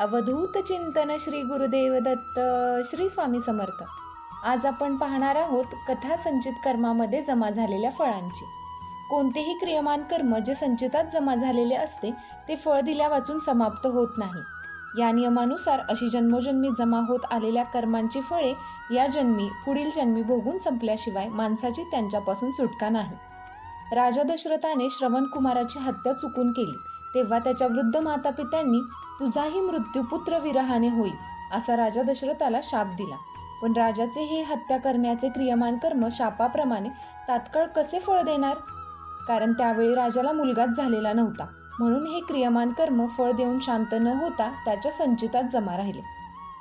अवधूत चिंतन श्री गुरुदेव दत्त श्री स्वामी समर्थ. आज आपण पाहणार आहोत कथा संचित कर्मामध्ये जमा झालेल्या फळांची. कोणतेही क्रियमान कर्म जे संचितात जमा झालेले असते ते फळ दिल्या वाचून समाप्त होत नाही. या नियमानुसार अशी जन्मोजन्मी जमा होत आलेल्या कर्मांची फळे या जन्मी पुढील जन्मी भोगून संपल्याशिवाय माणसाची त्यांच्यापासून सुटका नाही. राजा दशरथाने श्रवण कुमाराची हत्या चुकून केली तेव्हा त्याच्या वृद्ध मातापित्यांनी तुझाही मृत्यू पुत्र विरहाने होईल असा राजा दशरथाला शाप दिला. पण राजाचे हे हत्या करण्याचे क्रियमान कर्म शापाप्रमाणे तात्काळ कसे फळ देणार? कारण त्यावेळी राजाला मुलगाच झालेला नव्हता म्हणून हे क्रियमान कर्म फळ देऊन शांत न होता त्याच्या संचितात जमा राहिले.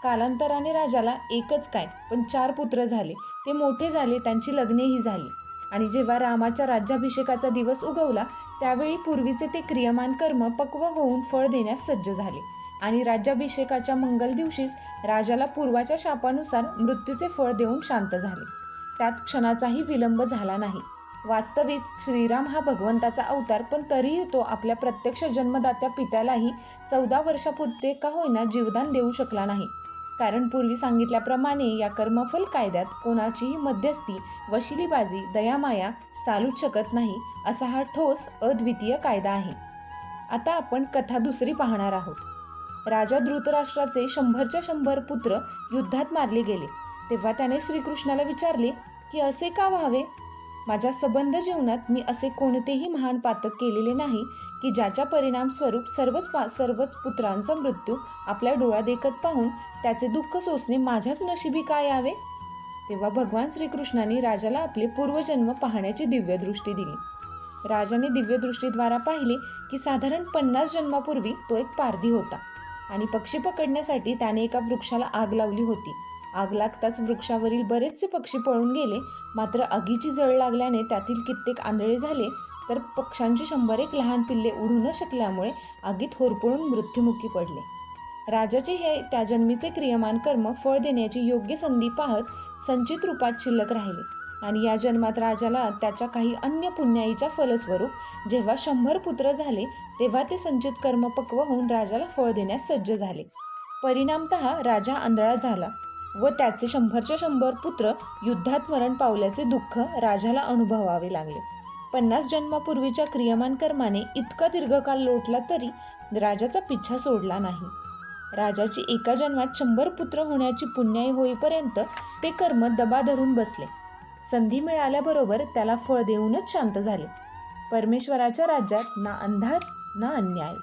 कालांतराने राजाला एकच काय पण चार पुत्र झाले. ते मोठे झाले त्यांची लग्नेही झाली. आणि जेव्हा रामाच्या राज्याभिषेकाचा दिवस उगवला त्यावेळी पूर्वीचे ते क्रियमान कर्म पक्व होऊन फळ देण्यास सज्ज झाले. आणि राज्याभिषेकाच्या मंगल दिवशीच राजाला पूर्वाच्या शापानुसार मृत्यूचे फळ देऊन शांत झाले. त्यात क्षणाचाही विलंब झाला नाही. वास्तविक श्रीराम हा भगवंताचा अवतार पण तरीही तो आपल्या प्रत्यक्ष जन्मदात्या पित्यालाही चौदा वर्षापुरते का होईना जीवदान देऊ शकला नाही. कारण पूर्वी सांगितल्याप्रमाणे या कर्मफल कायद्यात कोणाचीही मध्यस्थी वशिलीबाजी दयामाया चालूच शकत नाही असा हा ठोस अद्वितीय कायदा आहे. आता आपण कथा दुसरी पाहणार आहोत. राजा धृतराष्ट्राचे शंभरच्या शंभर पुत्र युद्धात मारले गेले. तेव्हा त्याने श्रीकृष्णाला विचारले की असे का व्हावे? माझ्या सबंध जीवनात मी असे कोणतेही महान पातक केलेले नाही की ज्याच्या परिणामस्वरूप सर्वच पा सर्वच पुत्रांचा मृत्यू आपल्या डोळा देखत पाहून त्याचे दुःख सोसणे माझ्याच नशिबी काय यावे? तेव्हा भगवान श्रीकृष्णाने राजाला आपले पूर्वजन्म पाहण्याची दिव्यदृष्टी दिली. राजाने दिव्यदृष्टीद्वारा पाहिले की साधारण पन्नास जन्मापूर्वी तो एक पारधी होता आणि पक्षी पकडण्यासाठी त्याने एका वृक्षाला आग लावली होती. आग लागताच वृक्षावरील बरेचसे पक्षी पळून गेले. मात्र आगीची जळ लागल्याने त्यातील कित्येक आंधळे झाले. तर पक्ष्यांचे शंभर एक लहान पिल्ले उडू न शकल्यामुळे आगीत होरपळून मृत्युमुखी पडले. राजाचे हे त्या जन्मीचे क्रियमान कर्म फळ देण्याची योग्य संधी पाहत संचित रूपात शिल्लक राहिले. आणि या जन्मात राजाला त्याच्या काही अन्य पुण्याईच्या फलस्वरूप जेव्हा शंभर पुत्र झाले तेव्हा ते संचित कर्म पक्व होऊन राजाला फळ देण्यास सज्ज झाले. परिणामत राजा आंधळा झाला. व त्याचे शंभरच्या शंभर पुत्र युद्धात मरण पावल्याचे दुःख राजाला अनुभवावे लागले. पन्नास जन्मापूर्वीच्या क्रियमान कर्माने इतका दीर्घकाल लोटला तरी राजाचा पिच्छा सोडला नाही. राजाची एका जन्मात शंभर पुत्र होण्याची पुण्याई होईपर्यंत ते कर्म दबा धरून बसले. संधी मिळाल्याबरोबर त्याला फळ देऊनच शांत झाले. परमेश्वराच्या राज्यात ना अंधार ना अन्याय.